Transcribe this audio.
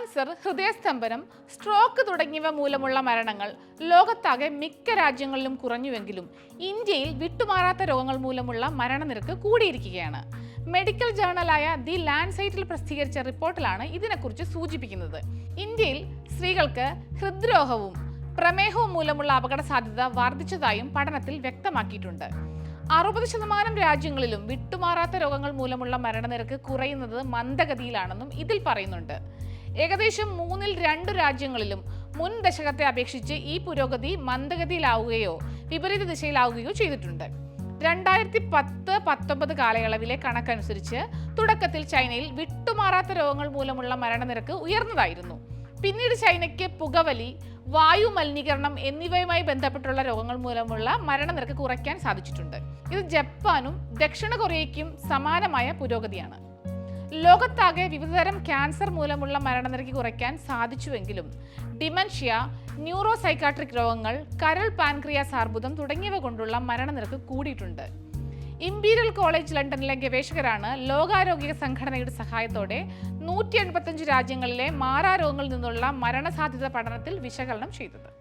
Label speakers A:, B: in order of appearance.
A: Cancer ഹൃദയസ്തംഭനം stroke തുടങ്ങിയവ മൂലമുള്ള മരണങ്ങൾ ലോകത്താകെ മിക്ക രാജ്യങ്ങളിലും കുറഞ്ഞുവെങ്കിലും ഇന്ത്യയിൽ വിട്ടുമാറാത്ത രോഗങ്ങൾ മൂലമുള്ള മരണനിരക്ക് കൂടിയിരിക്കുകയാണ്. മെഡിക്കൽ ജേർണലായ ദി ലാൻഡ്സൈറ്റിൽ പ്രസിദ്ധീകരിച്ച റിപ്പോർട്ടിലാണ് ഇതിനെക്കുറിച്ച് സൂചിപ്പിക്കുന്നത്. ഇന്ത്യയിൽ സ്ത്രീകൾക്ക് ഹൃദ്രോഗവും പ്രമേഹവും മൂലമുള്ള അപകട സാധ്യത വർദ്ധിച്ചതായും പഠനത്തിൽ വ്യക്തമാക്കിയിട്ടുണ്ട്. അറുപത് ശതമാനം രാജ്യങ്ങളിലും വിട്ടുമാറാത്ത രോഗങ്ങൾ മൂലമുള്ള മരണനിരക്ക് കുറയുന്നത് മന്ദഗതിയിലാണെന്നും ഇതിൽ പറയുന്നുണ്ട്. ഏകദേശം മൂന്നിൽ രണ്ട് രാജ്യങ്ങളിലും മുൻ ദശകത്തെ അപേക്ഷിച്ച് ഈ പുരോഗതി മന്ദഗതിയിലാവുകയോ വിപരീത ദിശയിലാവുകയോ ചെയ്തിട്ടുണ്ട്. രണ്ടായിരത്തി പത്ത് പത്തൊമ്പത് കാലയളവിലെ കണക്കനുസരിച്ച് തുടക്കത്തിൽ ചൈനയിൽ വിട്ടുമാറാത്ത രോഗങ്ങൾ മൂലമുള്ള മരണനിരക്ക് ഉയർന്നതായിരുന്നു. പിന്നീട് ചൈനയ്ക്ക് പുകവലി വായു മലിനീകരണം എന്നിവയുമായി ബന്ധപ്പെട്ടുള്ള രോഗങ്ങൾ മൂലമുള്ള മരണനിരക്ക് കുറയ്ക്കാൻ സാധിച്ചിട്ടുണ്ട്. ഇത് ജപ്പാനും ദക്ഷിണ കൊറിയയ്ക്കും സമാനമായ പുരോഗതിയാണ്. ലോകത്താകെ വിവിധതരം ക്യാൻസർ മൂലമുള്ള മരണനിരക്ക് കുറയ്ക്കാൻ സാധിച്ചുവെങ്കിലും ഡിമൻഷ്യ ന്യൂറോ സൈക്കാട്രിക് രോഗങ്ങൾ കരൾ പാൻക്രിയാസ് അർബുദം തുടങ്ങിയവ കൊണ്ടുള്ള മരണനിരക്ക് കൂടിയിട്ടുണ്ട്. ഇംപീരിയൽ കോളേജ് ലണ്ടനിലെ ഗവേഷകരാണ് ലോകാരോഗ്യ സംഘടനയുടെ സഹായത്തോടെ നൂറ്റി എൺപത്തഞ്ച് രാജ്യങ്ങളിലെ മാറാരോഗങ്ങളിൽ നിന്നുള്ള മരണസാധ്യത പഠനത്തിൽ വിശകലനം ചെയ്തത്.